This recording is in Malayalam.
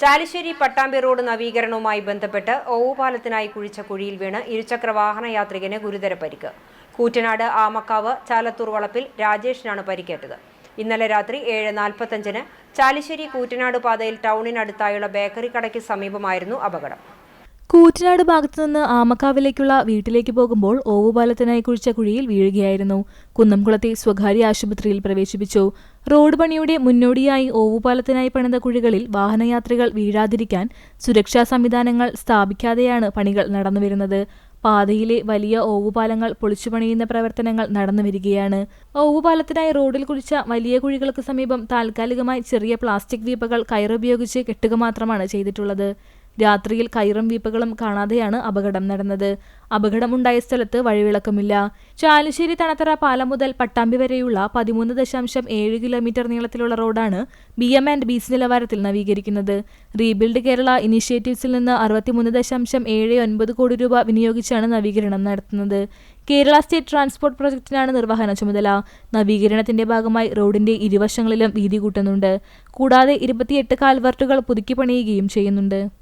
ചാലിശ്ശേരി പട്ടാമ്പി റോഡ് നവീകരണവുമായി ബന്ധപ്പെട്ട് ഓവുപാലത്തിനായി കുഴിച്ച കുഴിയിൽ വീണ് ഇരുചക്ര വാഹന യാത്രികന് ഗുരുതര പരിക്ക് കൂറ്റനാട് ആമക്കാവ് ചാലത്തൂർ വളപ്പിൽ രാജേഷിനാണ് പരിക്കേറ്റത്. ഇന്നലെ രാത്രി ഏഴ് നാൽപ്പത്തഞ്ചിന് ചാലിശ്ശേരി കൂറ്റനാട് പാതയിൽ ടൗണിനടുത്തായുള്ള ബേക്കറി കടയ്ക്ക് സമീപമായിരുന്നു അപകടം. കൂറ്റനാട് ഭാഗത്തുനിന്ന് ആമക്കാവിലേക്കുള്ള വീട്ടിലേക്ക് പോകുമ്പോൾ ഓവുപാലത്തിനായി കുഴിച്ച കുഴിയിൽ വീഴുകയായിരുന്നു. കുന്നംകുളത്തെ സ്വകാര്യ ആശുപത്രിയിൽ പ്രവേശിപ്പിച്ചു. റോഡ് പണിയുടെ മുന്നോടിയായി ഓവുപാലത്തിനായി പണിത കുഴികളിൽ വാഹനയാത്രികൾ വീഴാതിരിക്കാൻ സുരക്ഷാ സംവിധാനങ്ങൾ സ്ഥാപിക്കാതെയാണ് പണികൾ നടന്നുവരുന്നത്. പാതയിലെ വലിയ ഓവുപാലങ്ങൾ പൊളിച്ചുപണിയുന്ന പ്രവർത്തനങ്ങൾ നടന്നുവരികയാണ്. ഓവുപാലത്തിനായി റോഡിൽ കുഴിച്ച വലിയ കുഴികൾക്ക് സമീപം താൽക്കാലികമായി ചെറിയ പ്ലാസ്റ്റിക് വീപ്പകൾ കയറുപയോഗിച്ച് കെട്ടുക മാത്രമാണ് ചെയ്തിട്ടുള്ളത്. രാത്രിയിൽ കയറും വീപ്പകളും കാണാതെയാണ് അപകടം നടന്നത്. അപകടമുണ്ടായ സ്ഥലത്ത് വഴിവിളക്കമില്ല. ചാലുശ്ശേരി തണത്തറ പാലം മുതൽ പട്ടാമ്പി വരെയുള്ള പതിമൂന്ന് ദശാംശം ഏഴ് കിലോമീറ്റർ നീളത്തിലുള്ള റോഡാണ് ബി എം ആൻഡ് ബീസ് നിലവാരത്തിൽ നവീകരിക്കുന്നത്. റീബിൽഡ് കേരള ഇനിഷ്യേറ്റീവ്സിൽ നിന്ന് അറുപത്തിമൂന്ന് ദശാംശം ഏഴ് ഒൻപത് കോടി രൂപ വിനിയോഗിച്ചാണ് നവീകരണം നടത്തുന്നത്. കേരള സ്റ്റേറ്റ് ട്രാൻസ്പോർട്ട് പ്രൊജക്ടിനാണ് നിർവഹണ ചുമതല. നവീകരണത്തിന്റെ ഭാഗമായി റോഡിന്റെ ഇരുവശങ്ങളിലും വീതി കൂട്ടുന്നുണ്ട്. കൂടാതെ ഇരുപത്തിയെട്ട് കാൽവർട്ടുകൾ പുതുക്കി പണിയുകയും ചെയ്യുന്നുണ്ട്.